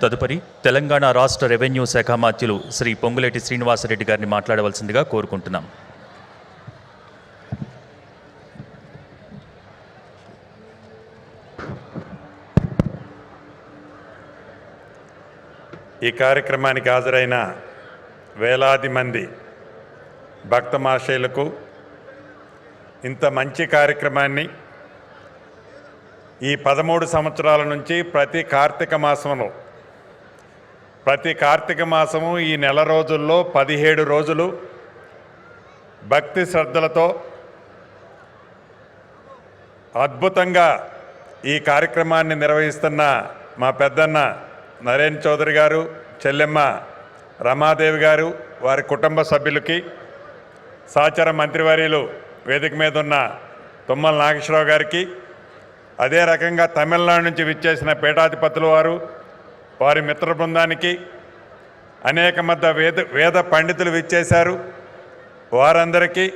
తదుపరి తెలంగాణ రాష్ట్ర రెవెన్యూ శాఖ మాత్యులు శ్రీ పొంగులేటి శ్రీనివాసరెడ్డి గారిని మాట్లాడవలసిందిగా కోరుకుంటున్నాం. ఈ కార్యక్రమానికి హాజరైన వేలాది మంది భక్తమాశయులకు ఇంత మంచి కార్యక్రమాన్ని ఈ పదమూడు సంవత్సరాల నుంచి ప్రతి కార్తీక మాసంలో ప్రతి కార్తీక మాసము ఈ నెల రోజుల్లో పదిహేడు రోజులు భక్తి శ్రద్ధలతో అద్భుతంగా ఈ కార్యక్రమాన్ని నిర్వహిస్తున్న మా పెద్దన్న నరేన్ చౌదరి గారు చెల్లెమ్మ రమాదేవి గారు వారి కుటుంబ సభ్యులకి సహచర మంత్రివర్యులు వేదిక మీద ఉన్న తుమ్మల నాగేశ్వరరావు గారికి అదే రకంగా తమిళనాడు నుంచి విచ్చేసిన పీఠాధిపతులు వారు వారి మిత్ర బృందానికి అనేక మధ్య వేద వేద పండితులు విచ్చేశారు. వారందరికీ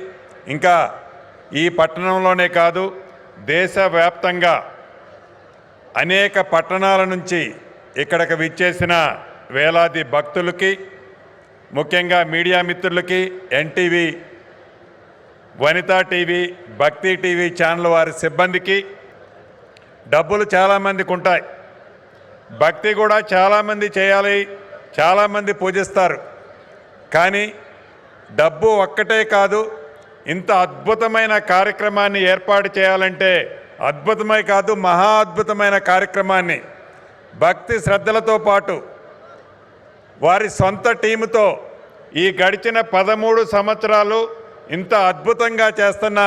ఇంకా ఈ పట్టణంలోనే కాదు దేశవ్యాప్తంగా అనేక పట్టణాల నుంచి ఇక్కడికి విచ్చేసిన వేలాది భక్తులకి ముఖ్యంగా మీడియా మిత్రులకి NTV Vanitha TV Bhakti TV channel వారి సిబ్బందికి డబ్బులు చాలామందికి ఉంటాయి. భక్తి కూడా చాలామంది చేయాలి చాలామంది పూజిస్తారు. కానీ డబ్బు ఒక్కటే కాదు ఇంత అద్భుతమైన కార్యక్రమాన్ని ఏర్పాటు చేయాలంటే అద్భుతమై కాదు మహా అద్భుతమైన కార్యక్రమాన్ని. భక్తి శ్రద్ధలతో పాటు వారి సొంత టీముతో ఈ గడిచిన పదమూడు సంవత్సరాలు ఇంత అద్భుతంగా చేస్తున్న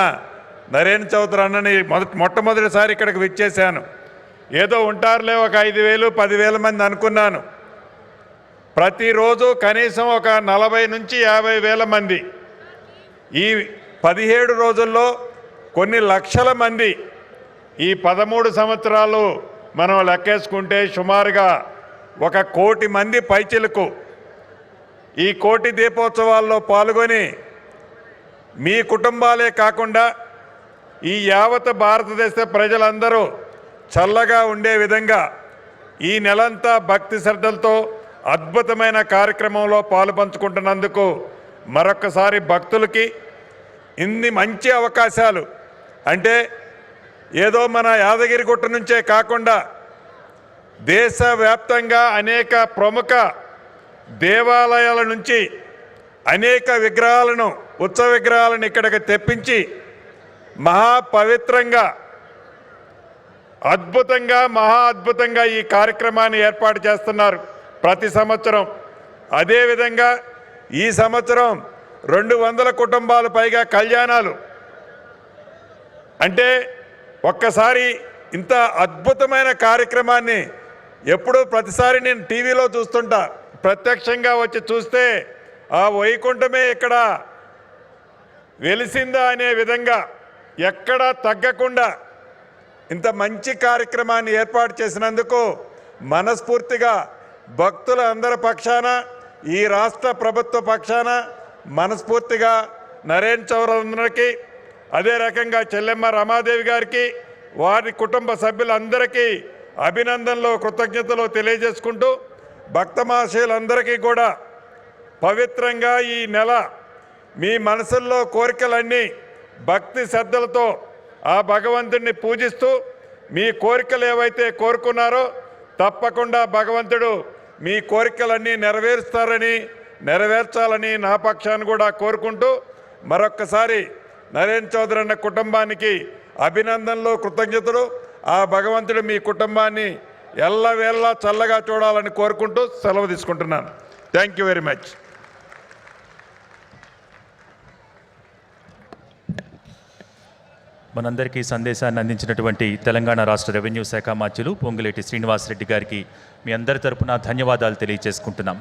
నరేన్ చౌదరి అన్నని మొదటి మొట్టమొదటిసారి ఇక్కడికి విచ్చేశాను. ఏదో ఉంటారులే ఒక ఐదు వేలు పదివేల మంది అనుకున్నాను. ప్రతిరోజు కనీసం ఒక నలభై నుంచి యాభై వేల మంది. ఈ పదిహేడు రోజుల్లో కొన్ని లక్షల మంది ఈ పదమూడు సంవత్సరాలు మనం లెక్కేసుకుంటే సుమారుగా ఒక కోటి మంది పైచిలకు ఈ కోటి దీపోత్సవాల్లో పాల్గొని మీ కుటుంబాలే కాకుండా ఈ యావత్ భారతదేశ ప్రజలందరూ చల్లగా ఉండే విధంగా ఈ నెలంతా భక్తి శ్రద్ధలతో అద్భుతమైన కార్యక్రమంలో పాలుపంచుకుంటున్నందుకు మరొకసారి భక్తులకి ఇన్ని మంచి అవకాశాలు. అంటే ఏదో మన యాదగిరిగుట్ట నుంచే కాకుండా దేశవ్యాప్తంగా అనేక ప్రముఖ దేవాలయాల నుంచి అనేక విగ్రహాలను ఉత్సవ విగ్రహాలను ఇక్కడికి తెప్పించి మహాపవిత్రంగా అద్భుతంగా మహా అద్భుతంగా ఈ కార్యక్రమాన్ని ఏర్పాటు చేస్తున్నారు ప్రతి సంవత్సరం. అదేవిధంగా ఈ సంవత్సరం రెండు వందల కుటుంబాలు పైగా కళ్యాణాలు. అంటే ఒక్కసారి ఇంత అద్భుతమైన కార్యక్రమాన్ని ఎప్పుడూ ప్రతిసారి నేను టీవీలో చూస్తుంటా. ప్రత్యక్షంగా వచ్చి చూస్తే ఆ వైకుంఠమే ఇక్కడ వెలిసిందా అనే విధంగా ఎక్కడా తగ్గకుండా ఇంత మంచి కార్యక్రమాన్ని ఏర్పాటు చేసినందుకు మనస్ఫూర్తిగా భక్తుల అందరి పక్షాన ఈ రాష్ట్ర ప్రభుత్వ పక్షాన మనస్ఫూర్తిగా నరేన్ చౌరందరికి అదే రకంగా చెల్లెమ్మ రమాదేవి గారికి వారి కుటుంబ సభ్యులందరికీ అభినందనలు కృతజ్ఞతలు తెలియజేసుకుంటూ భక్త మహాశయులందరికీ కూడా పవిత్రంగా ఈ నెల మీ మనసుల్లో కోరికలన్నీ భక్తి శ్రద్ధలతో ఆ భగవంతుడిని పూజిస్తూ మీ కోరికలు ఏవైతే కోరుకున్నారో తప్పకుండా భగవంతుడు మీ కోరికలన్నీ నెరవేరుస్తారని నెరవేర్చాలని నా పక్షాన్ని కూడా కోరుకుంటూ మరొక్కసారి నరేన్ చౌదరి అన్న కుటుంబానికి అభినందనలు కృతజ్ఞతలు. ఆ భగవంతుడు మీ కుటుంబాన్ని ఎల్లవేళ్ళ చల్లగా చూడాలని కోరుకుంటూ సెలవు తీసుకుంటున్నాను. థ్యాంక్ యూ వెరీ మచ్ మనందరికీ సందేశాన్ని అందించినటువంటి తెలంగాణ రాష్ట్ర రెవెన్యూ శాఖ మాత్యులు పొంగులేటి శ్రీనివాసరెడ్డి గారికి మీ అందరి తరపున ధన్యవాదాలు తెలియజేసుకుంటున్నాం.